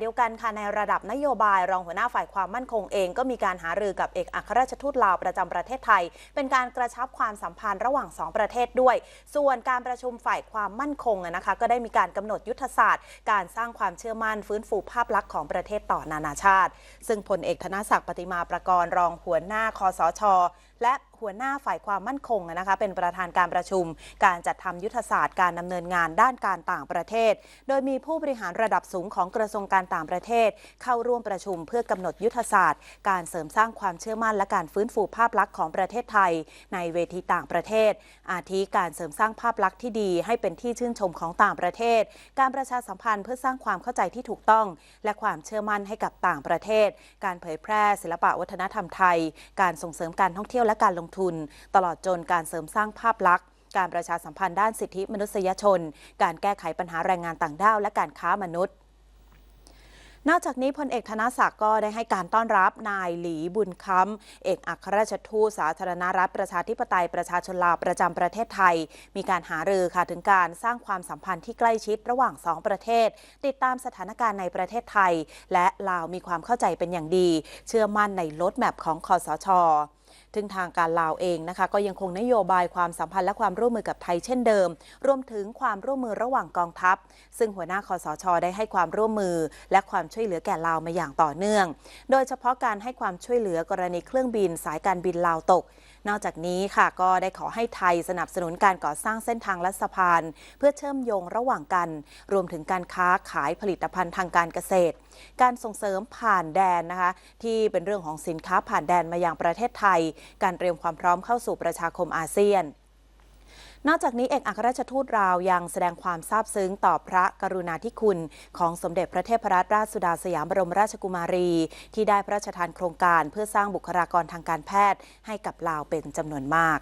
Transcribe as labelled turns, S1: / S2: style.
S1: เดียวกันค่ะในระดับนโยบาย รองหัวหน้าฝ่ายความมั่นคงเอง ก็มีการหารือกับเอกอัครราชทูตลาวประจำประเทศไทย เป็นการกระชับความสัมพันธ์ระหว่าง 2 ประเทศด้วย ส่วนการประชุมฝ่ายความมั่นคงอะนะคะ ก็ได้มีการกำหนดยุทธศาสตร์ การสร้างความเชื่อมั่นฟื้นฟูภาพลักษณ์ของประเทศต่อนานาชาติ ซึ่งพลเอกธนศักดิ์ปฏิมาประกรณ์รองหัวหน้าคอสช และหัวหน้าฝ่ายความมั่นคงนะคะเป็นประธานการประชุม การจัดทำยุทธศาสตร์การดำเนินงานด้านการต่างประเทศ โดยมีผู้บริหารระดับสูงของกระทรวงการต่างประเทศ เข้าร่วมประชุมเพื่อกำหนดยุทธศาสตร์ การเสริมสร้างความเชื่อมั่นและการฟื้นฟูภาพลักษณ์ของประเทศไทย ในเวทีต่างประเทศ อาทิการเสริมสร้างภาพลักษณ์ที่ดี ให้เป็นที่ชื่นชมของต่างประเทศ การประชาสัมพันธ์เพื่อสร้างความเข้าใจที่ถูกต้อง และความเชื่อมั่นให้กับต่างประเทศ การเผยแพร่ศิลปะวัฒนธรรมไทย การส่งเสริมการท่องเที่ยวและการลงทุน ตลอดจนการเสริมสร้างภาพลักษณ์การประชาสัมพันธ์ด้านสิทธิมนุษยชน การแก้ไขปัญหาแรงงานต่างด้าว และการค้ามนุษย์ นอกจากนี้พลเอกธนศักดิ์ก็ได้ให้การต้อนรับนายหลีบุญค้ำเอกอัครราชทูตสาธารณรัฐประชาธิปไตยประชาชนลาวประจำประเทศไทย มีการหารือค่ะถึงการสร้างความสัมพันธ์ที่ใกล้ชิดระหว่างสองประเทศ ติดตามสถานการณ์ในประเทศไทย และลาวมีความเข้าใจเป็นอย่างดี เชื่อมั่นในลดแมพของคอสช ถึงทางการลาวเองนะคะก็ยังคงนโยบายความสัมพันธ์และความร่วมมือกับไทยเช่นเดิม รวมถึงความร่วมมือระหว่างกองทัพ ซึ่งหัวหน้าคอสช ได้ให้ความร่วมมือ และความช่วยเหลือแก่ลาวมาอย่างต่อเนื่อง โดยเฉพาะการให้ความช่วยเหลือกรณีเครื่องบินสายการบินลาวตก นอกจากนี้ค่ะก็ได้ขอให้ไทยสนับสนุนการก่อสร้างเส้นทางและสะพาน เพื่อเชื่อมโยงระหว่างกัน รวมถึงการค้าขายผลิตภัณฑ์ทางการเกษตร การส่งเสริมผ่านแดนนะคะที่เป็นเรื่องของสินค้าผ่านแดนมายังประเทศไทย การเตรียมความพร้อมเข้าสู่ประชาคมอาเซียนนอกจากนี้เอกอัครราชทูตราวยังแสดงความซาบซึ้งต่อพระกรุณาธิคุณ ของสมเด็จพระเทพรัตนราชสุดาสยามบรมราชกุมารี ที่ได้พระราชทานโครงการเพื่อสร้างบุคลากรทางการแพทย์ให้กับลาวเป็นจำนวนมาก